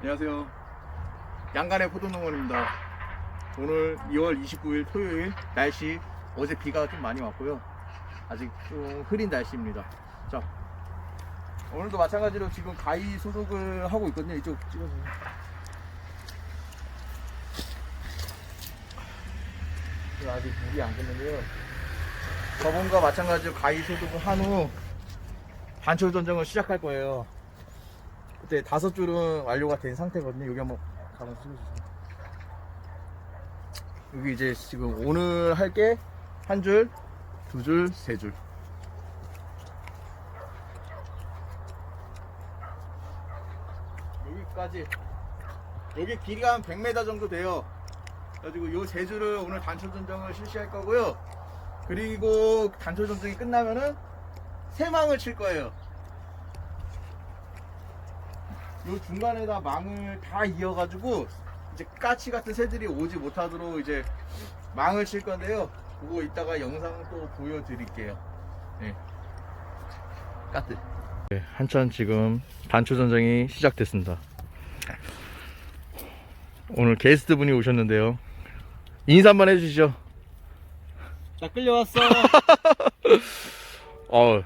안녕하세요. 양간의 포도농원입니다. 오늘 2월 29일 토요일 날씨 어제 비가 좀 많이 왔고요. 아직 좀 흐린 날씨입니다. 자, 오늘도 마찬가지로 지금 가위 소독을 하고 있거든요. 이쪽 찍어주세요. 이거 아직 물이 안 깼는데요. 저번과 마찬가지로 가위 소독을 한 후 반철 전정을 시작할 거예요. 그때 다섯 줄은 완료가 된 상태거든요. 여기 한번 가만 찍어주세요. 여기 이제 지금 오늘 할 게 한 줄, 두 줄, 세 줄. 여기까지. 여기 길이가 한 100m 정도 돼요. 그래가지고 요 세 줄을 오늘 단철 전정을 실시할 거고요. 그리고 단철 전정이 끝나면은 세 망을 칠 거예요. 요 중간에다 망을 다 이어가지고 이제 까치 같은 새들이 오지 못하도록 이제 망을 칠 건데요. 그거 이따가 영상 또 보여드릴게요. 네. 까뜨. 네, 한참 지금 단추 전쟁이 시작됐습니다. 오늘 게스트 분이 오셨는데요. 인사 한번 해주시죠. 나 끌려왔어. 어,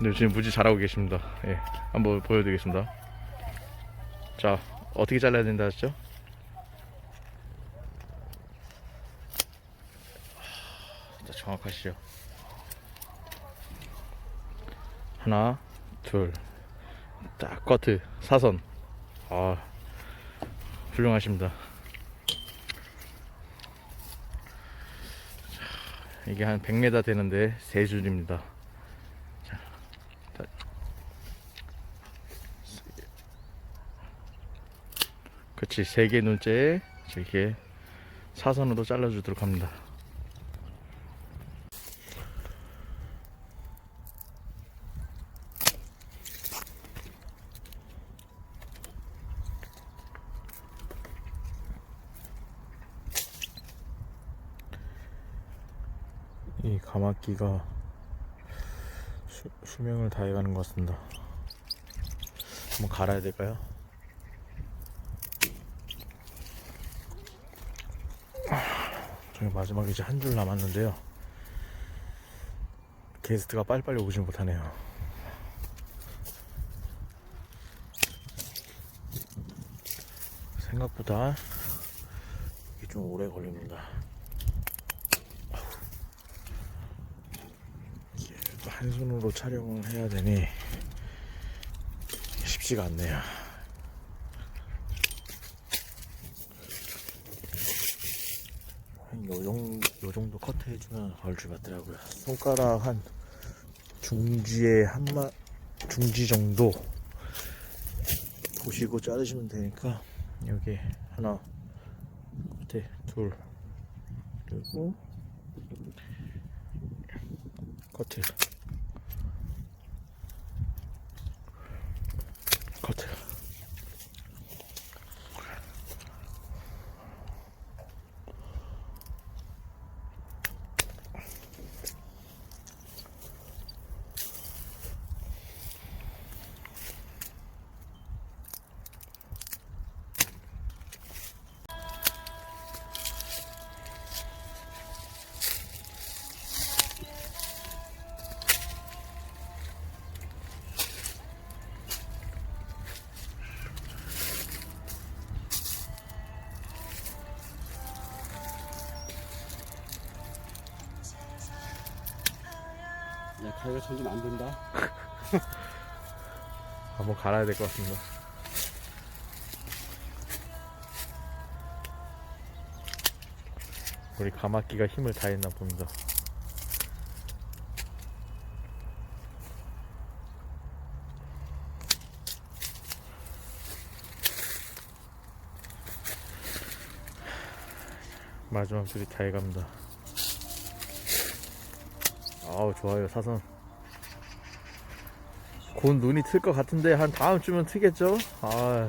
네, 지금 무지 잘하고 계십니다. 예, 한번 보여드리겠습니다. 자, 어떻게 잘라야 된다 하셨죠? 자, 정확하시죠? 하나, 둘, 딱 커트, 사선. 아, 훌륭하십니다. 자, 이게 한 100m 되는데 세 줄입니다. 그치 세 개 눈째에 이렇게 사선으로 잘라주도록 합니다 이 가마끼가 수, 수명을 다해가는 것 같습니다 한번 갈아야 될까요? 저희 마지막에 이제 한 줄 남았는데요. 게스트가 빨리빨리 오지 못하네요. 생각보다 이게 좀 오래 걸립니다. 한 손으로 촬영을 해야 되니 쉽지가 않네요 정, 해주면 얼줄 맞더라고요. 손가락 한 중지에 한마 중지 정도 보시고 자르시면 되니까 여기 하나 끝에 둘 그리고 커트 야, 가위가 점점 안 된다. 한번 갈아야 될 것 같습니다. 우리 가마끼가 힘을 다했나 봅니다. 마지막 줄이 다 해갑니다. 아우 좋아요 사선. 곧 눈이 틀 것 같은데 한 다음 주면 트겠죠? 아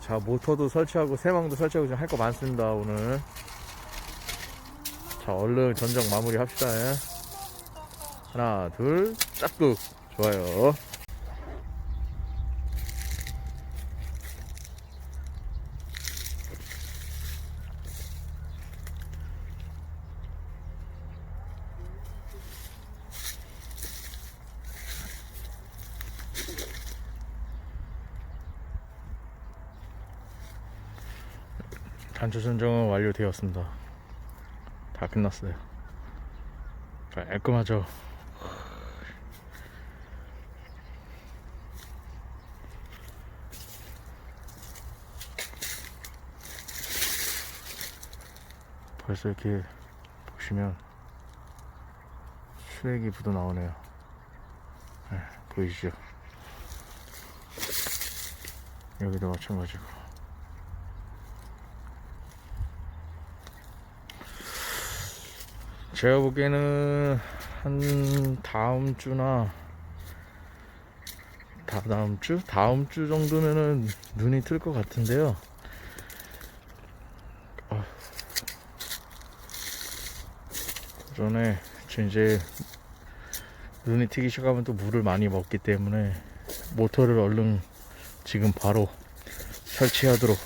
자 모터도 설치하고 세망도 설치하고 지금 할 거 많습니다 오늘 자 얼른 전적 마무리 합시다 예. 하나 둘 짝뚝 좋아요. 단초 선정은 완료되었습니다. 다 끝났어요. 깔끔하죠. 벌써 이렇게 보시면 수액이 묻어 나오네요. 네, 보이시죠? 여기도 마찬가지고. 제가 보기에는 한 다음 주나 다 다음 주? 다음 주 정도면은 눈이 틀것 같은데요. 아. 그 전에 저 이제 눈이 트기 시작하면 또 물을 많이 먹기 때문에 모터를 얼른 지금 바로 설치하도록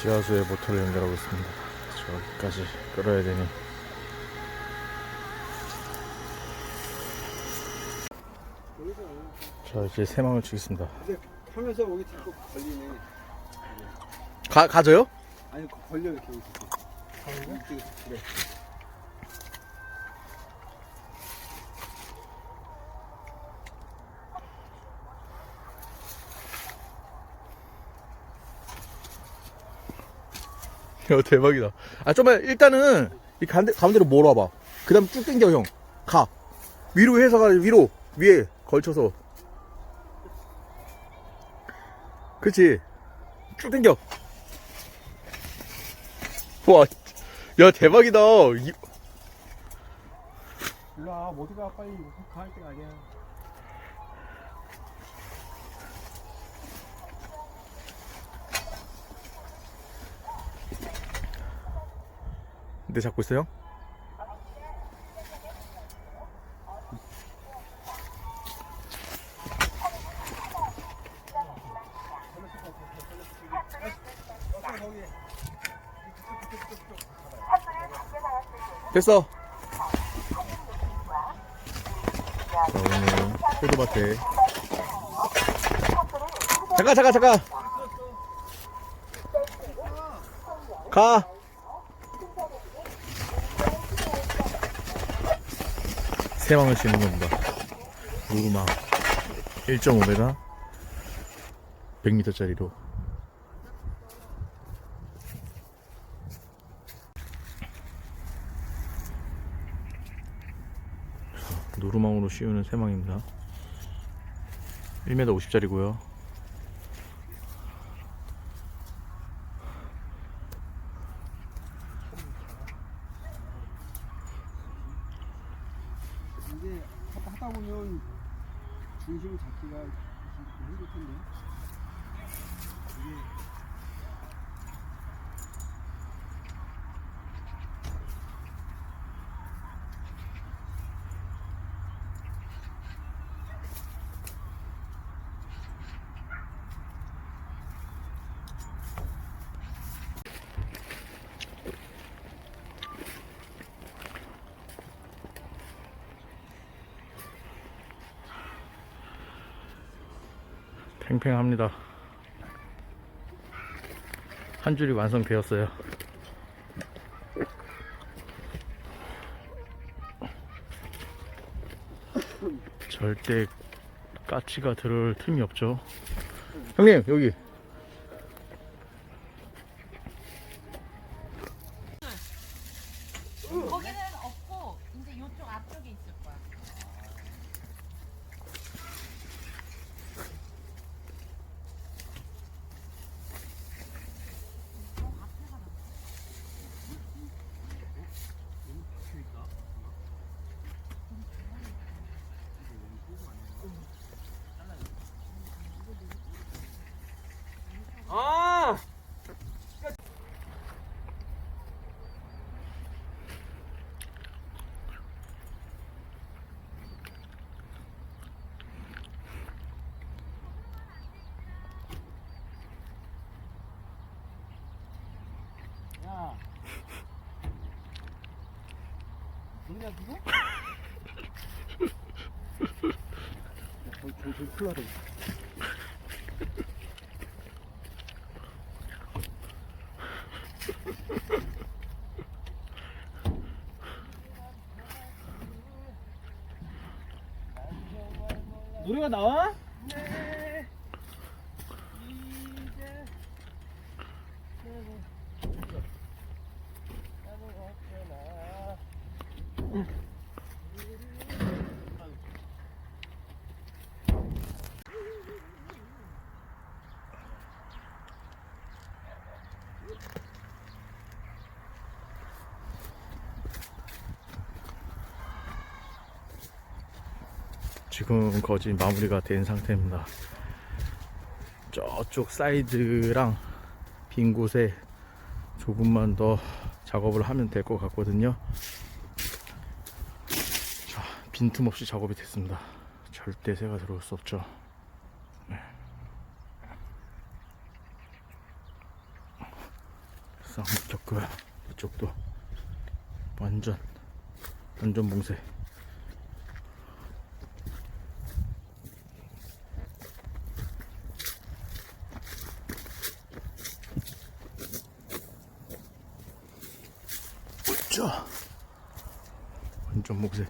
지하수에 모터를 연결하고 있습니다. 저기까지 끌어야 되니. 자 이제 새망을 치겠습니다. 하면서 여기 자꾸 걸리네. 가 가져요? 아니 걸려 이렇게. 그래. 야 대박이다. 아 좀만 일단은 이 가운데 가운데로 몰아봐. 그 다음 쭉 당겨 형. 가 위로 해서 가 위로 위에 걸쳐서. 그렇지. 쭉 당겨. 와, 야 대박이다. 이- 일로 와 모두가 빨리 할 때가 아니야. 네 잡고 있어요? 됐어. 자, 오늘 포도밭에. 잠깐, 잠깐, 잠깐. 가. 세망을 치는 겁니다. 누구막 1.5m 100m짜리로 노루망으로 씌우는 세망입니다. 1m 50짜리고요. 이게 하다, 보면 중심 잡기가 좀 힘들 텐데. 이게 팽팽합니다. 한 줄이 완성되었어요. 절대 까치가 들을 틈이 없죠. 형님 여기 거기는 없고 이제 이쪽 앞쪽에 있을 거야. 있 냐 누구? 저기 콜라를 노래가 나와? 지금 거진 마무리가 된 상태입니다. 저쪽 사이드랑 빈 곳에 조금만 더 작업을 하면 될 것 같거든요. 자, 빈틈없이 작업이 됐습니다. 절대 새가 들어올 수 없죠. 네. 싹 묶였고요. 이쪽도 완전 완전 뭉세. 자, 완전 목세.